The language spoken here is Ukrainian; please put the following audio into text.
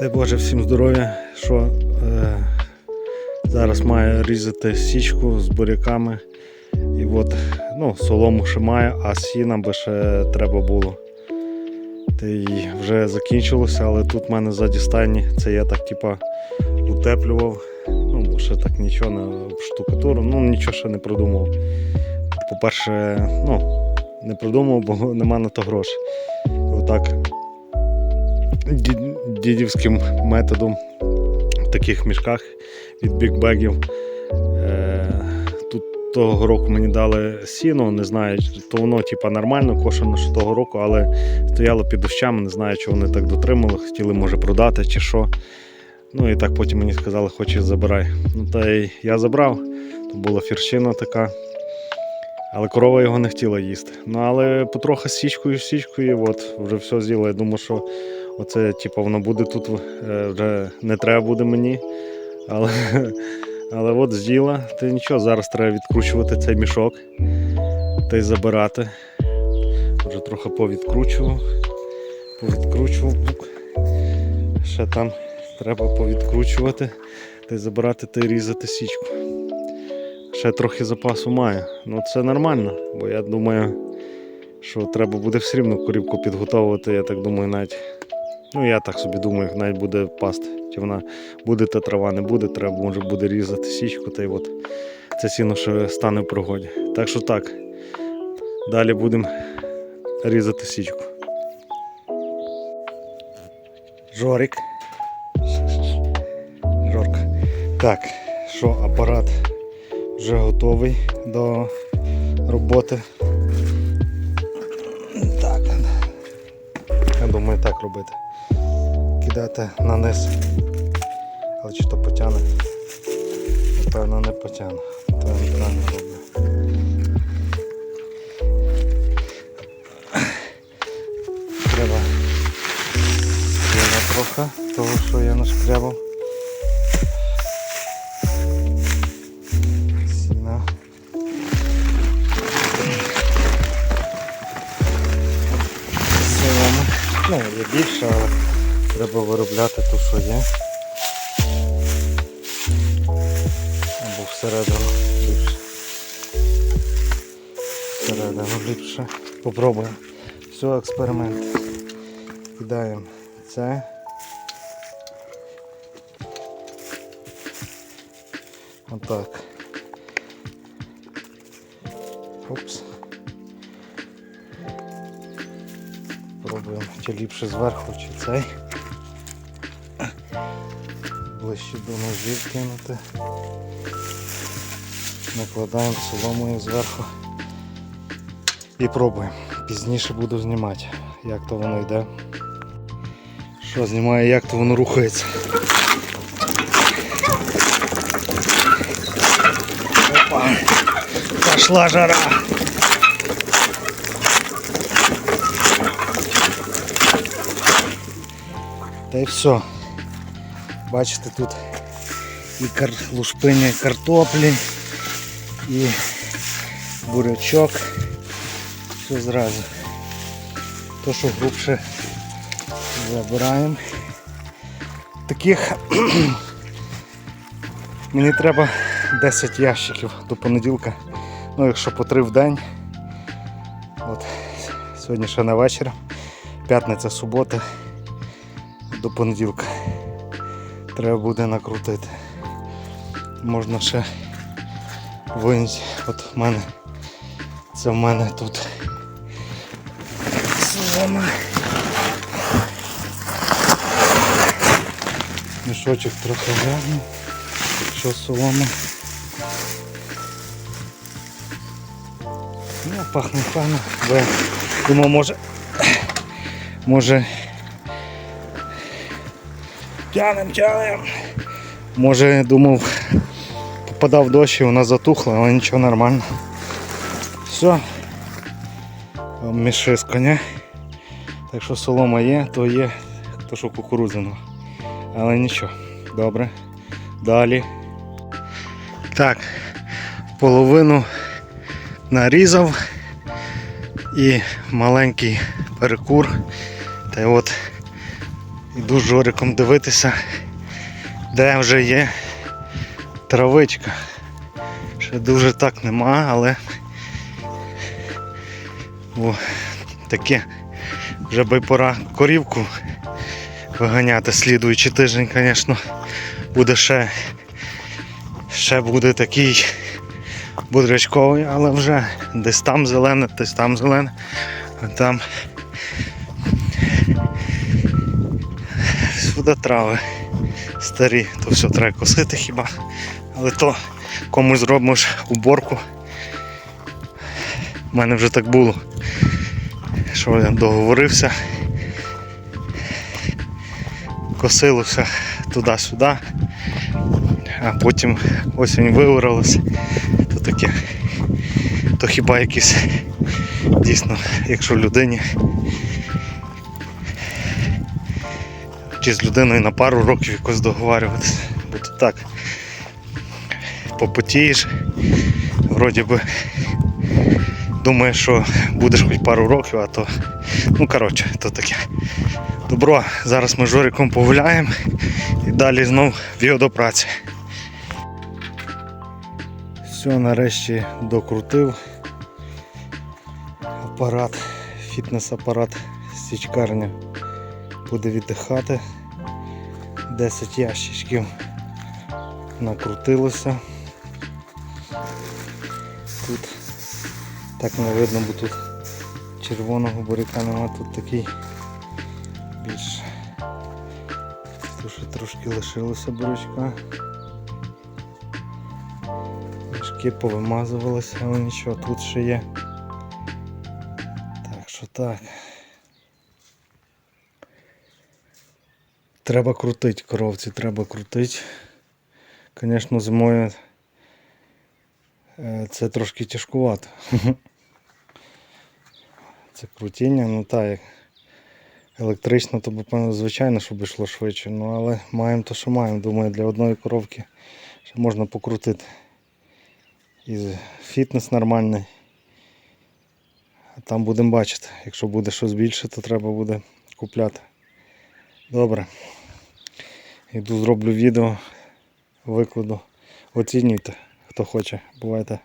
Дай Боже всім здоров'я, що е, зараз маю різати січку з буряками. І от, ну, солому ще маю, а сіна би ще треба було. Та й вже закінчилося, але тут в мене ззаді стайні, це я так типа утеплював. Ну, бо ще так нічого не штукатуру, ну нічого ще не продумав. По-перше, ну, не продумав, бо нема на то грошей. Отак дідівським методом в таких мішках від бікбегів. Е, тут того року мені дали сіно, не знаю, то воно типа нормально кошено, що того року, але стояло під дощами, не знаю, чи вони так дотримали, хотіли може продати чи що. Ну і так потім мені сказали, хочеш забирай. Ну та й я забрав, то була фірщина така. Але корова його не хотіла їсти. Ну але потрохи січкою, січкою, от вже все з'їла. Я думаю, що Оце, типу, воно буде тут е, вже не треба буде мені. Але, але от з'їла. Та нічого, зараз треба відкручувати цей мішок та й забирати. Вже трохи повідкручував, повідкручував. Ще там треба повідкручувати та й забирати та й різати січку. Ще трохи запасу маю. Ну це нормально, бо я думаю, що треба буде все рівно корівку підготовувати. Я так думаю, навіть Ну, я так собі думаю, навіть буде пасти. Чи вона буде та трава, не буде, треба може буде різати січку, та й от це сіно ще стане в пригоді. Так що так. Далі будемо різати січку. Жорик. Жорка. Так, що апарат вже готовий до роботи. Так. Я думаю, так робити кидати на низ. Але чи то потягне? Напевно не потягне. То я неправильно роблю. Треба сіна трохи, того що я нашкрябав. Ну, є більше, але Треба виробляти ту, що є. Або всередину ліпше. Всередину ліпше. Попробуємо. Все, експеримент. Кидаємо це. Отак. Опс. Пробуємо чи ліпше зверху, чи цей. Ближче до ножів кинути. Накладаємо соломою зверху і пробуємо. Пізніше буду знімати, як то воно йде. Що знімаю, як то воно рухається. Опа! Пошла жара! Та й все. Бачите, тут і кар... лушпиня картоплі, і бурячок. Все зразу. То, що грубше забираємо. Таких мені треба 10 ящиків до понеділка. Ну, якщо по 3 в день. От, сьогодні ще на вечір. П'ятниця, субота до понеділка. Треба буде накрутити. Можна ще винці. От в мене це в мене тут солома. Мішочок трохи грязний. Що солома. Ну, пахне файно. Бо Думав, може може Тянем, тянем. Може думав, попадав дощ і вона затухла, але нічого нормально. Все. Міши з коня. Так що солома є, то є, то що кукурудзяно. Але нічого. Добре. Далі. Так, половину нарізав і маленький перекур. Та й от Іду з Жориком дивитися, де вже є травичка. Ще дуже так нема, але о, таке. Вже би пора корівку виганяти. Слідуючий тиждень, звісно, буде ще, ще буде такий будрячковий, але вже десь там зелене, десь там зелене, а там сюди трави старі, то все треба косити хіба. Але то комусь зробиш уборку. У мене вже так було, що я договорився. Косилося туди-сюди, а потім осінь виворилася, то таке, то хіба якісь дійсно, якщо людині чи з людиною на пару років якось договарюватися. Бо то так попотієш, вроді би думаєш, що будеш хоч пару років, а то ну коротше, то таке. Добро, зараз ми з Жориком погуляємо і далі знов в його до праці. Все, нарешті докрутив апарат, фітнес-апарат стічкарня буде віддихати. 10 ящичків накрутилося. Тут так не видно, бо тут червоного буряка нема, тут такий більш тут трошки лишилося бурячка. Мішки повимазувалися, але нічого, тут ще є. Так що так. Треба крутити коровці, треба крутити. Звісно, зимою е, це трошки тяжкувато. Це крутіння, ну так, електрично, то б, звичайно, щоб йшло швидше. Ну але маємо то, що маємо. Думаю, для одної коровки ще можна покрутити. І фітнес нормальний. А там будемо бачити. Якщо буде щось більше, то треба буде купляти. Добре. Йду зроблю відео, викладу. Оцінюйте, хто хоче. Бувайте.